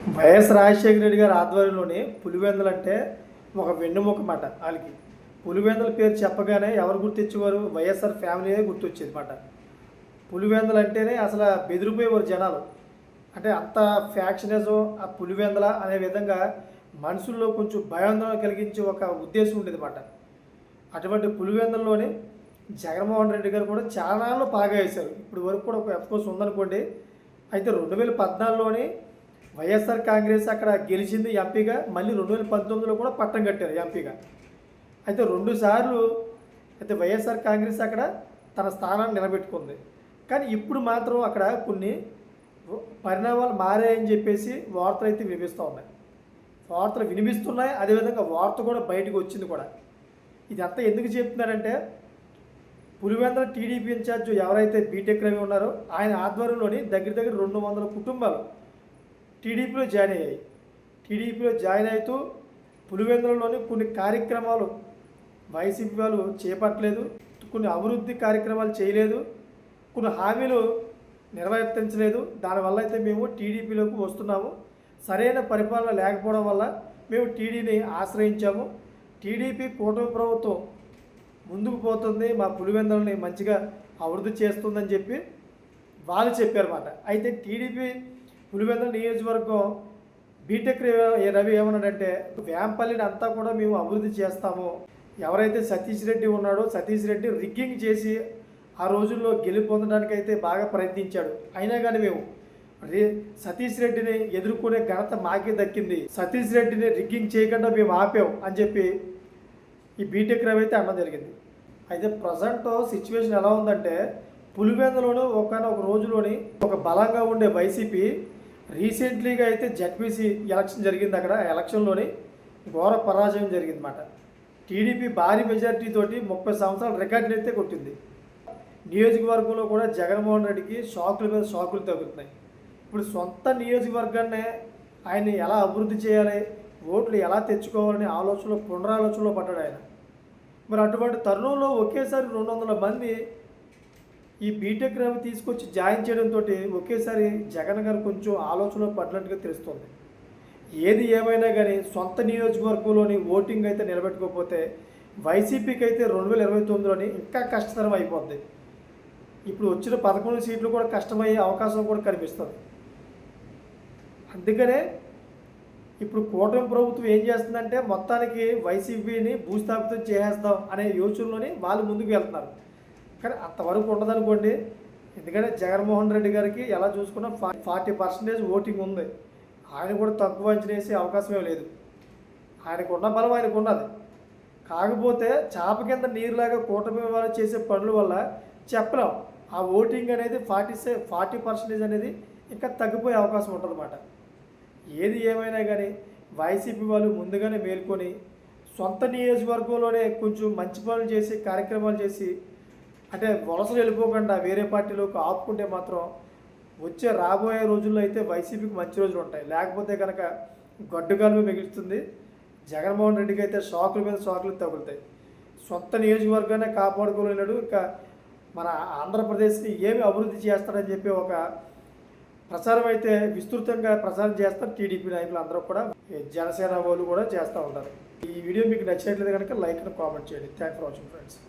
YS Rajasekhara Reddy గారి ఆధ్వర్యంలోని పులివెందులు అంటే ఒక వెన్నుముక మాట వాళ్ళకి పులివెందుల పేరు చెప్పగానే ఎవరు గుర్తించేవారు? వైఎస్ఆర్ ఫ్యామిలీయే గుర్తొచ్చేది మాట. పులివెందులు అంటేనే అసలు బెదిరిపోయేవారు జనాలు. అంటే అంత ఫ్యాక్షనిజం ఆ పులివెందల అనే విధంగా మనుషుల్లో కొంచెం భయాందోళన కలిగించే ఒక ఉద్దేశం ఉండేది మాట. అటువంటి పులివెందుల్లోని జగన్మోహన్ రెడ్డి గారు కూడా చాలా బాగా వేశారు. ఇప్పుడు వరకు కూడా ఒక ఎఫ్కోర్స్ ఉందనుకోండి అయితే రెండు వేల పద్నాలుగులోని వైఎస్ఆర్ కాంగ్రెస్ అక్కడ గెలిచింది ఎంపీగా మళ్ళీ రెండు వేల పంతొమ్మిదిలో కూడా పట్టం కట్టారు ఎంపీగా. అయితే రెండుసార్లు అయితే వైఎస్ఆర్ కాంగ్రెస్ అక్కడ తన స్థానాన్ని నిలబెట్టుకుంది. కానీ ఇప్పుడు మాత్రం అక్కడ కొన్ని పరిణామాలు మారాయని చెప్పేసి వార్తలు అయితే వినిపిస్తూ ఉన్నాయి. వార్తలు వినిపిస్తున్నాయి అదేవిధంగా వార్త కూడా బయటకు వచ్చింది కూడా. ఇది ఎందుకు చెప్తున్నారంటే పులివెందుల టీడీపీ ఇన్ఛార్జ్ ఎవరైతే బీటెక్ రవి ఉన్నారో ఆయన ఆధ్వర్యంలోని దగ్గర దగ్గర రెండు వందల కుటుంబాలు టీడీపీలో జాయిన్ అయ్యాయి. టీడీపీలో జాయిన్ అవుతూ పులివెందులలోని కొన్ని కార్యక్రమాలు వైసీపీ వాళ్ళు చేపట్టలేదు కొన్ని అభివృద్ధి కార్యక్రమాలు చేయలేదు కొన్ని హామీలు నిర్వర్తించలేదు దానివల్ల అయితే మేము టీడీపీలోకి వస్తున్నాము. సరైన పరిపాలన లేకపోవడం వల్ల మేము టీడీని ఆశ్రయించాము. టీడీపీ కూటమి ప్రభుత్వం ముందుకు పోతుంది మా పులివెందులని మంచిగా అభివృద్ధి చేస్తుందని చెప్పి వాళ్ళు చెప్పారన్నమాట. అయితే టీడీపీ పులివెందుల నియోజకవర్గం బీటెక్ రవి- రవి ఏమన్నాడంటే వేంపల్లిని అంతా కూడా మేము అభివృద్ధి చేస్తాము. ఎవరైతే సతీష్ రెడ్డి ఉన్నాడో సతీష్ రెడ్డి రిగ్గింగ్ చేసి ఆ రోజుల్లో గెలుపొందడానికి అయితే బాగా ప్రయత్నించాడు. అయినా కానీ మేము సతీష్ రెడ్డిని ఎదుర్కొనే ఘనత మాకే దక్కింది. సతీష్ రెడ్డిని రిగ్గింగ్ చేయకుండా మేము ఆపాం అని చెప్పి ఈ బీటెక్ రవి అయితే అన్న జరిగింది. అయితే ప్రజెంట్ సిచ్యువేషన్ ఎలా ఉందంటే పులివెందులోనూ ఒకనొక రోజులోని ఒక బలంగా ఉండే వైసీపీ రీసెంట్లీగా అయితే జడ్పీసీ ఎలక్షన్ జరిగింది అక్కడ. ఎలక్షన్లోని ఘోర పరాజయం జరిగిందన్నమాట. టీడీపీ భారీ మెజార్టీతోటి ముప్పై సంవత్సరాల రికార్డుని అయితే కొట్టింది. నియోజకవర్గంలో కూడా జగన్మోహన్ రెడ్డికి షాకుల మీద షాకులు తగ్గుతున్నాయి ఇప్పుడు సొంత నియోజకవర్గాన్ని ఆయన ఎలా అభివృద్ధి చేయాలి ఓట్లు ఎలా తెచ్చుకోవాలని ఆలోచనలో పునరాలోచనలో పడ్డాడు ఆయన. మరి అటువంటి తరుణంలో ఒకేసారి రెండు వందల మంది ఈ బీటెక్ రవి తీసుకొచ్చి జాయిన్ చేయడంతో ఒకేసారి జగన్ గారు కొంచెం ఆలోచన పడినట్టుగా తెలుస్తుంది. ఏది ఏమైనా కానీ సొంత నియోజకవర్గంలోని ఓటింగ్ అయితే నిలబెట్టుకోకపోతే వైసీపీకి అయితే రెండు వేల ఇరవై తొమ్మిదిలోని ఇంకా కష్టతరం అయిపోద్ది. ఇప్పుడు వచ్చిన పదకొండు సీట్లు కూడా కష్టమయ్యే అవకాశం కూడా కనిపిస్తుంది. అందుకనే ఇప్పుడు కూటమి ప్రభుత్వం ఏం చేస్తుందంటే మొత్తానికి వైసీపీని భూస్థాపితం చేసేస్తాం అనే యోచనలోని వాళ్ళు ముందుకు వెళ్తున్నారు. కానీ అంతవరకు ఉండదనుకోండి. ఎందుకంటే జగన్మోహన్ రెడ్డి గారికి ఎలా చూసుకున్నా ఫార్టీ పర్సెంటేజ్ ఓటింగ్ ఉంది. ఆయన కూడా తక్కువ అంచనేసే అవకాశమే లేదు. ఆయనకు ఉన్న బలం ఆయనకు ఉన్నది కాకపోతే చాప కింద నీరులాగా కూటమి వాళ్ళు చేసే పనుల వల్ల చెప్పలేం. ఆ ఓటింగ్ అనేది ఫార్టీ సే ఫార్టీ పర్సెంటేజ్ అనేది ఇంకా తగ్గిపోయే అవకాశం ఉంటుందన్నమాట. ఏది ఏమైనా కానీ వైసీపీ వాళ్ళు ముందుగానే మేల్కొని సొంత నియోజకవర్గంలోనే కొంచెం మంచి పనులు చేసి కార్యక్రమాలు చేసి అంటే వలసలు వెళ్ళిపోకుండా వేరే పార్టీలోకి ఆపుకుంటే మాత్రం వచ్చే రాబోయే రోజుల్లో అయితే వైసీపీకి మంచి రోజులు ఉంటాయి. లేకపోతే కనుక గడ్డుగాలు మిగులుతుంది. జగన్మోహన్ రెడ్డికి అయితే షాకుల మీద షాకులు తగులుతాయి. సొంత నియోజకవర్గానే కాపాడుకోలేనాడు ఇంకా మన ఆంధ్రప్రదేశ్ని ఏమి అభివృద్ధి చేస్తాడని చెప్పి ఒక ప్రచారం అయితే విస్తృతంగా ప్రచారం చేస్తారు టీడీపీ నాయకులు అందరూ కూడా. జనసేన వాళ్ళు కూడా చేస్తూ ఉంటారు. ఈ వీడియో మీకు నచ్చినట్లయితే కనుక లైక్ అండ్ కామెంట్ చేయండి. Thank for watching friends